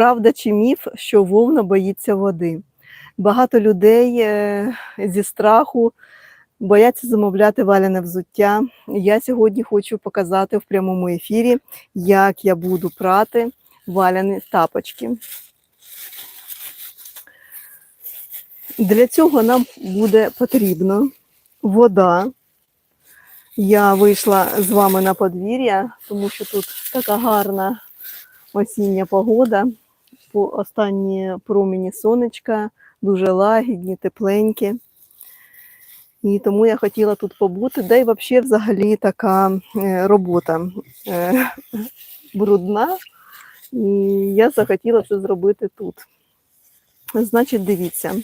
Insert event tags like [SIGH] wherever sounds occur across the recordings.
Правда чи міф, що вовна боїться води? Багато людей е, зі страху бояться замовляти валяне взуття. Я сьогодні хочу показати в прямому ефірі, як я буду прати валяні тапочки. Для цього нам буде потрібно вода. Я вийшла з вами на подвір'я, тому що тут така гарна осіння погода. По останні промені сонечка дуже лагідні, тепленькі. І тому я хотіла тут побути, де й взагалі взагалі така е, робота е, брудна. І я захотіла це зробити тут. Значить, дивіться,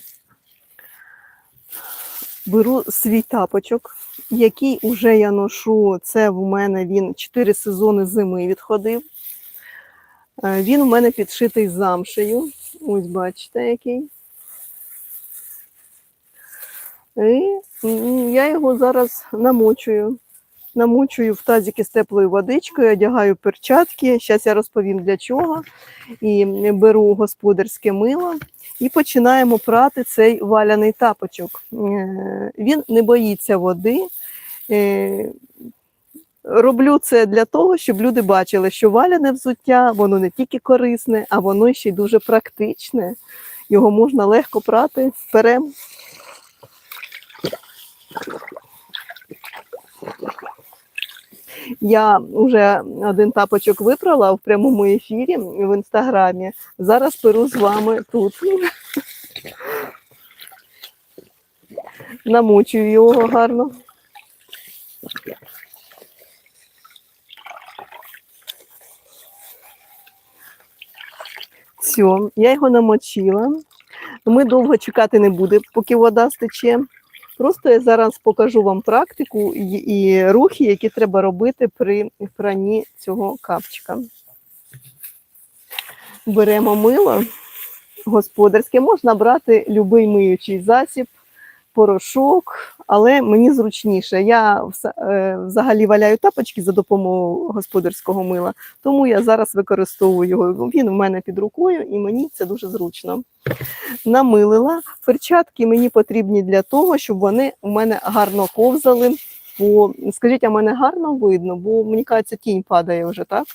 беру свій тапочок, який уже я ношу. Це в мене він 4 сезони зими відходив. Е, Він у мене підшитий замшею. Ось бачите, який. І я його зараз намочую. Намочую в тазики з теплою водичкою, одягаю перчатки. Зараз я розповім для чого. І беру господарське мило і починаємо прати цей валяний тапочок. Е, Він не боїться води. Роблю це для того, щоб люди бачили, що валяне взуття, воно не тільки корисне, а воно ще й дуже практичне. Його можна легко прати перем. Я вже один тапочок випрала в прямому ефірі в інстаграмі. Зараз перу з вами тут. Намочую його гарно. Все, я його намочила. Ми довго чекати не будемо, поки вода стече. Просто я зараз покажу вам практику і, і рухи, які треба робити при пранні цього капчика. Беремо мило господарське, можна брати будь-який миючий засіб, порошок, але мені зручніше. Я е, взагалі валяю тапочки за допомогою господарського мила, тому я зараз використовую його. Він у мене під рукою і мені це дуже зручно. Намилила. Перчатки мені потрібні для того, щоб вони у мене гарно ковзали. Бо, скажіть, а мене гарно видно, бо мені кажеться, тінь падає вже, так?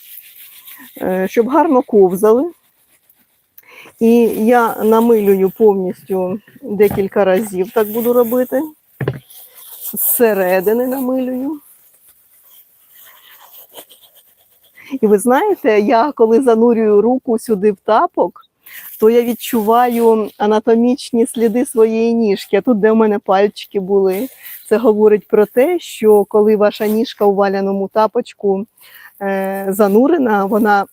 Е, Щоб гарно ковзали. І я намилюю повністю декілька разів, так буду робити. Зсередини намилюю. І ви знаєте, я коли занурюю руку сюди в тапок, то я відчуваю анатомічні сліди своєї ніжки. А тут, де у мене пальчики були, це говорить про те, що коли ваша ніжка у валяному тапочку занурена, вона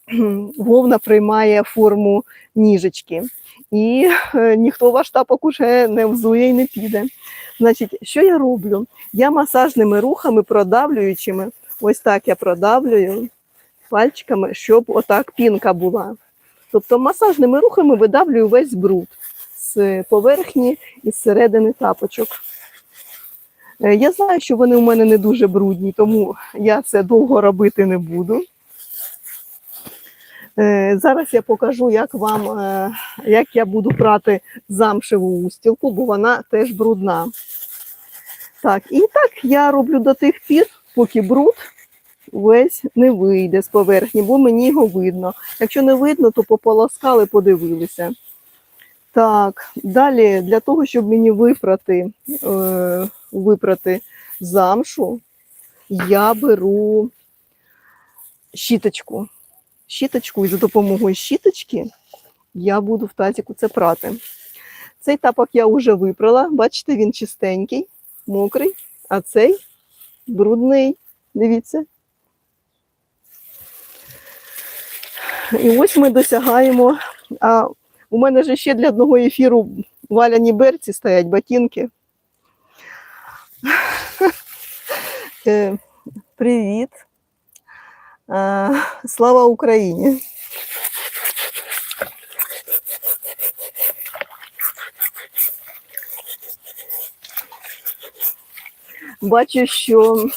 вовна приймає форму ніжечки. І е, ніхто ваш тапок уже не взує і не піде. Значить, що я роблю? Я масажними рухами, продавлюючими, ось так я продавлюю пальчиками, щоб отак пінка була. Тобто масажними рухами видавлюю весь бруд з поверхні і з середини тапочок. Е, Я знаю, що вони у мене не дуже брудні, тому я це довго робити не буду. Е, Зараз я покажу, як вам, е, як я буду прати замшеву устілку, бо вона теж брудна. Так, і так я роблю до тих пір, поки бруд весь не вийде з поверхні, бо мені його видно. Якщо не видно, то пополоскали, подивилися. Так, далі для того, щоб мені випрати, е, випрати замшу, я беру щіточку. Щіточку, і за допомогою щіточки я буду в тазіку це прати. Цей тапок я вже випрала, бачите, він чистенький, мокрий, а цей брудний. Дивіться. І ось ми досягаємо. А у мене ж ще для одного ефіру валяні берці стоять, ботинки. Е, Привіт. Е, Слава Україні! Бачу, що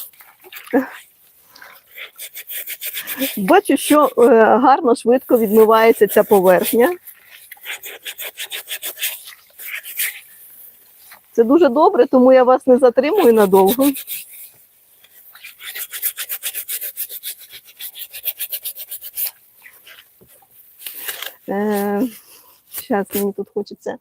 Бачу, що е, гарно, швидко відмивається ця поверхня. Це дуже добре, тому я вас не затримую надовго. Е, Зараз мені тут хочеться.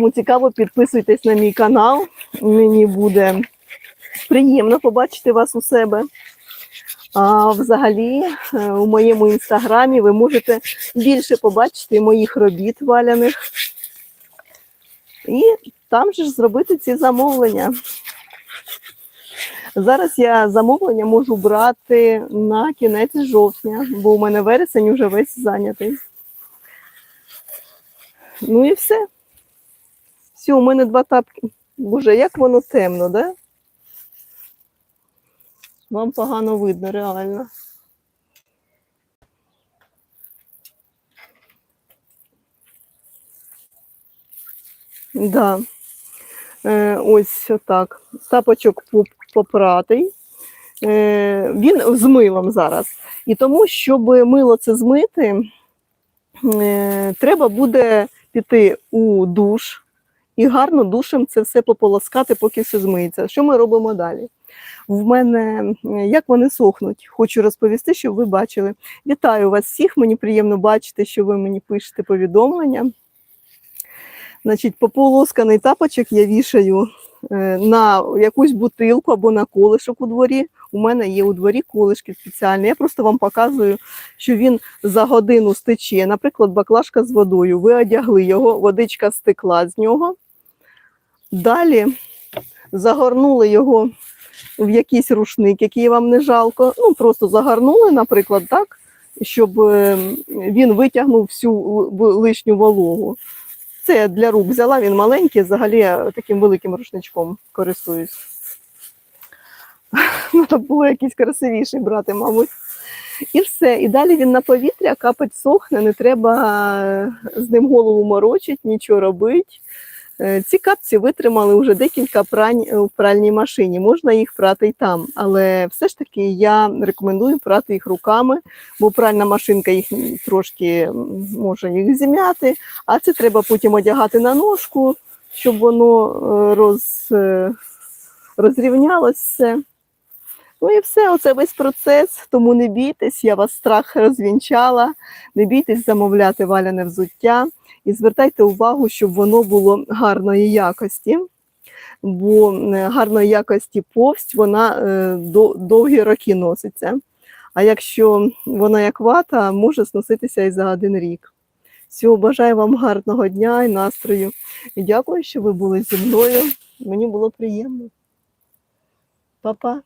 Кому цікаво, підписуйтесь на мій канал. Мені буде приємно побачити вас у себе. А взагалі, е, у моєму інстаграмі ви можете більше побачити моїх робіт валяних. І там же ж зробити ці замовлення. Зараз я замовлення можу брати на кінець жовтня, бо у мене вересень уже весь зайнятий. Ну і все. Все, у мене два тапки. Боже, як воно темно, да? Вам погано видно, реально. Да. Е, ось отак. Тапочок попратий. Е, він з милом зараз. І тому, щоб мило це змити, е, треба буде піти у душ і гарно душем це все пополоскати, поки все змиється. Що ми робимо далі? В мене як вони сохнуть, хочу розповісти, щоб ви бачили. Вітаю вас всіх! Мені приємно бачити, що ви мені пишете повідомлення. Значить, пополосканий тапочок я вішаю е, на якусь бутилку або на колишок у дворі. У мене є у дворі колишки спеціальні. Я просто вам показую, що він за годину стече. Наприклад, баклажка з водою. Ви одягли його, водичка стекла з нього. Далі загорнули його в якийсь рушник, який вам не жалко. Ну, просто загорнули, наприклад, так, щоб е, він витягнув всю лишню вологу. Це я для рук взяла, він маленький, взагалі таким великим рушничком користуюсь. [LAUGHS] Треба було якийсь красивіший брати, мабуть. І все. І далі він на повітря капать сохне, не треба е, з ним голову морочить, нічого робити. Е, Ці капці витримали вже декілька прань е, у пральній машині. Можна їх прати і там, але все ж таки я рекомендую прати їх руками, бо пральна машинка їх трошки може їх зім'яти, а це треба потім одягати на ножку, щоб воно е, роз, розрівнялось все. Ну і все, оце весь процес. Тому не бійтесь, я вас страх розвінчала. Не бійтесь замовляти валяне взуття і звертайте увагу, щоб воно було гарної якості. Бо е, гарної якості повсть, вона е, довгі роки носиться. А якщо вона як вата, може сноситися і за один рік. Всього бажаю вам гарного дня і настрою. І дякую, що ви були зі мною. Мені було приємно. Па-па.